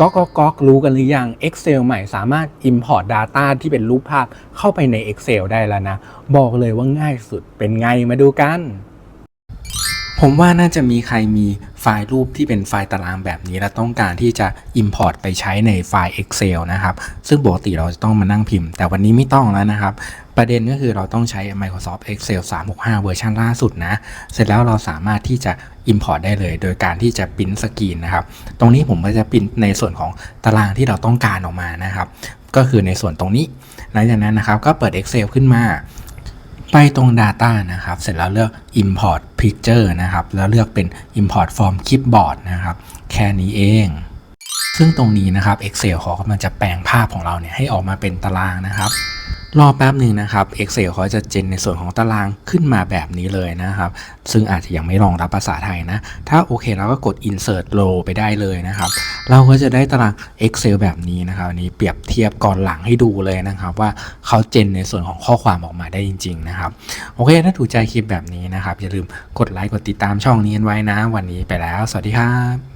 ก็ก็ก็รู้กันหรือยัง Excel ใหม่สามารถ Import Data ที่เป็นรูปภาพเข้าไปใน Excel ได้แล้วนะ บอกเลยว่าง่ายสุดเป็นไงมาดูกัน ผมว่าน่าจะมีใครมีไฟล์รูปที่เป็นไฟล์ตารางแบบนี้ และต้องการที่จะ Import ไปใช้ในไฟล์ Excel นะครับ ซึ่งปกติเราจะต้องมานั่งพิมพ์ แต่วันนี้ไม่ต้องแล้วนะครับ ประเด็นก็คือเราต้องใช้ Microsoft Excel 365 เวอร์ชันล่าสุดนะ เสร็จแล้วเราสามารถที่จะ Import ได้เลย โดยการที่จะปริ้นสกรีนนะครับ ตรงนี้ผมก็จะปริ้นในส่วนของตารางที่เราต้องการออกมานะครับ ก็คือในส่วนตรงนี้ หลังจากนั้นนะครับก็เปิด Excel ขึ้นมา ไปตรง Data นะครับ เสร็จแล้วเลือก Import Picture นะครับ แล้วเลือกเป็น Import from Clipboard นะครับ แค่นี้เอง ซึ่งตรงนี้นะครับ Excel เขากำลังจะแปลงภาพของเราเนี่ยให้ออกมาเป็นตารางนะครับ รอแป๊บหนึ่งนะครับ Excel เขาจะเจนในส่วนของตารางขึ้นมาแบบนี้เลยนะครับ ซึ่งอาจจะยังไม่รองรับภาษาไทยนะ ถ้าโอเคเราก็กด insert row ไปได้เลยนะครับ เราก็จะได้ตาราง Excel แบบนี้นะครับอันนี้เปรียบเทียบก่อนหลังให้ดูเลยนะครับ ว่าเขาเจนในส่วนของข้อความออกมาได้จริง ๆ นะครับ โอเค ถ้าถูกใจคลิปแบบนี้นะครับ อย่าลืมกดไลค์กดติดตามช่องนี้กันไว้นะ วันนี้ไปแล้ว สวัสดีครับ